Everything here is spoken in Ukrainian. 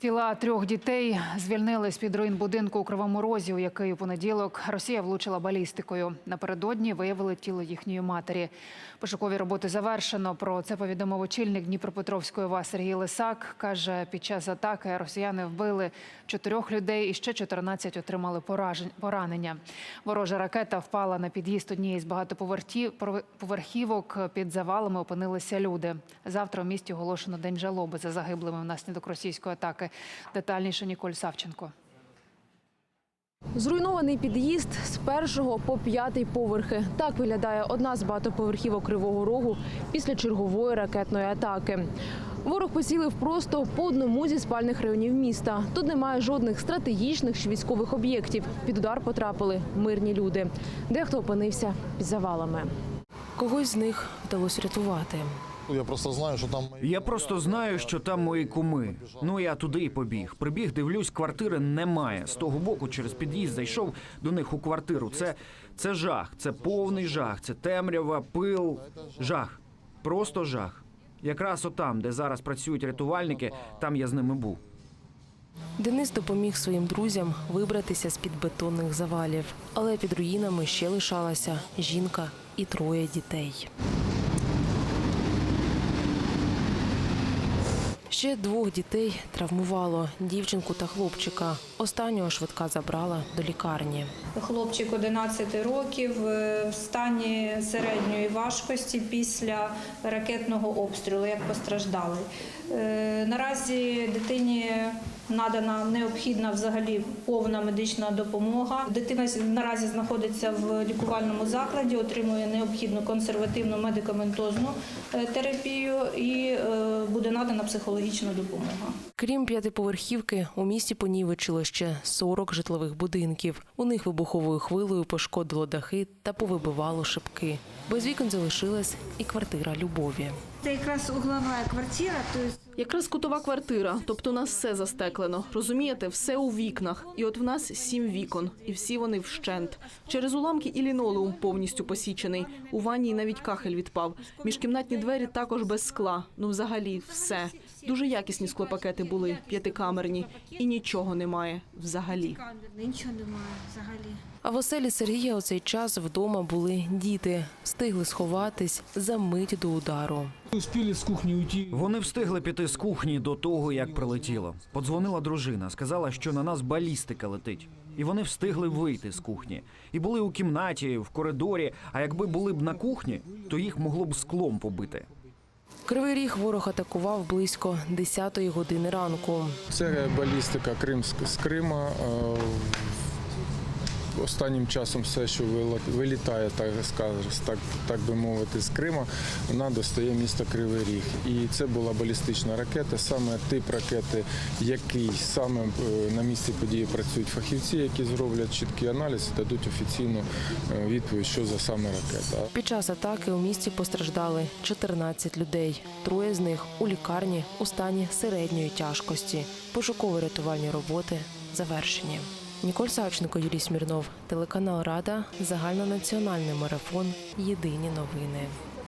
Тіла трьох дітей звільнили з під руїн будинку у Кривому Розі, у який у понеділок Росія влучила балістикою. Напередодні виявили тіло їхньої матері. Пошукові роботи завершено. Про це повідомив очільник Дніпропетровської ОВА Сергій Лисак. Каже, під час атаки росіяни вбили чотирьох людей і ще 14 отримали поранення. Ворожа ракета впала на під'їзд однієї з багатоповерхівок. Під завалами опинилися люди. Завтра у місті оголошено день жалоби за загиблими внаслідок російської атаки. Детальніше Ніколь Савченко. Зруйнований під'їзд з першого по п'ятий поверхи. Так виглядає одна з багатоповерхівок Кривого Рогу після чергової ракетної атаки. Ворог поцілив просто по одному зі спальних районів міста. Тут немає жодних стратегічних чи військових об'єктів. Під удар потрапили мирні люди. Дехто опинився під завалами. Когось з них вдалося рятувати. Я просто знаю, що там Я просто знаю, що там мої куми. Ну я туди і побіг. Прибіг, дивлюсь, квартири немає. З того боку через під'їзд зайшов до них у квартиру. Це, це жах, це повний жах, це темрява, пил, жах. Просто жах. Якраз отам, де зараз працюють рятувальники, там я з ними був. Денис допоміг своїм друзям вибратися з під бетонних завалів, але під руїнами ще лишалася жінка і троє дітей. Ще двох дітей травмувало дівчинку та хлопчика. Останнього швидка забрала до лікарні. Хлопчик 11 років е, в стані середньої важкості після ракетного обстрілу, як постраждалий. Е, Наразі дитині надана необхідна взагалі повна медична допомога. Дитина наразі знаходиться в лікувальному закладі, отримує необхідну консервативну медикаментозну е, терапію і е, буде надана психологічна допомога. Крім п'ятиповерхівки, у місті понівечило ще 40 житлових будинків. У них вибуховою хвилею пошкодило дахи та повибивало шибки. Без вікон залишилась і квартира Любові. Це якраз углова квартира, то есть Якраз кутова квартира, тобто у нас все застеклено. Розумієте, все у вікнах. І от в нас сім вікон, і всі вони вщент. Через уламки і лінолеум повністю посічений. У ванні навіть кахель відпав. Міжкімнатні двері також без скла. Ну, взагалі, все. Дуже якісні склопакети були, п'ятикамерні, і нічого немає взагалі. нічого немає взагалі. А в оселі Сергія у цей час вдома були діти. Встигли сховатись за мить до удару. Вони встигли піти з кухні до того, як прилетіло. Подзвонила дружина, сказала, що на нас балістика летить. І вони встигли вийти з кухні. І були у кімнаті, в коридорі. А якби були б на кухні, то їх могло б склом побити. Кривий ріг ворог атакував близько 10-ї години ранку. це балістика Кримськ з Крима. Останнім часом все, що вилітає, так, так, так би мовити, з Крима, вона достає міста Кривий Ріг. І це була балістична ракета, саме тип ракети, який саме е, на місці події працюють фахівці, які зроблять чіткий аналіз і дадуть офіційну е, відповідь, що за саме ракета. Під час атаки у місті постраждали 14 людей. Троє з них у лікарні у стані середньої тяжкості. Пошуково-рятувальні роботи завершені. Ніколь Савченко, Юрій Смірнов, телеканал Рада, загальнонаціональний марафон. Єдині новини.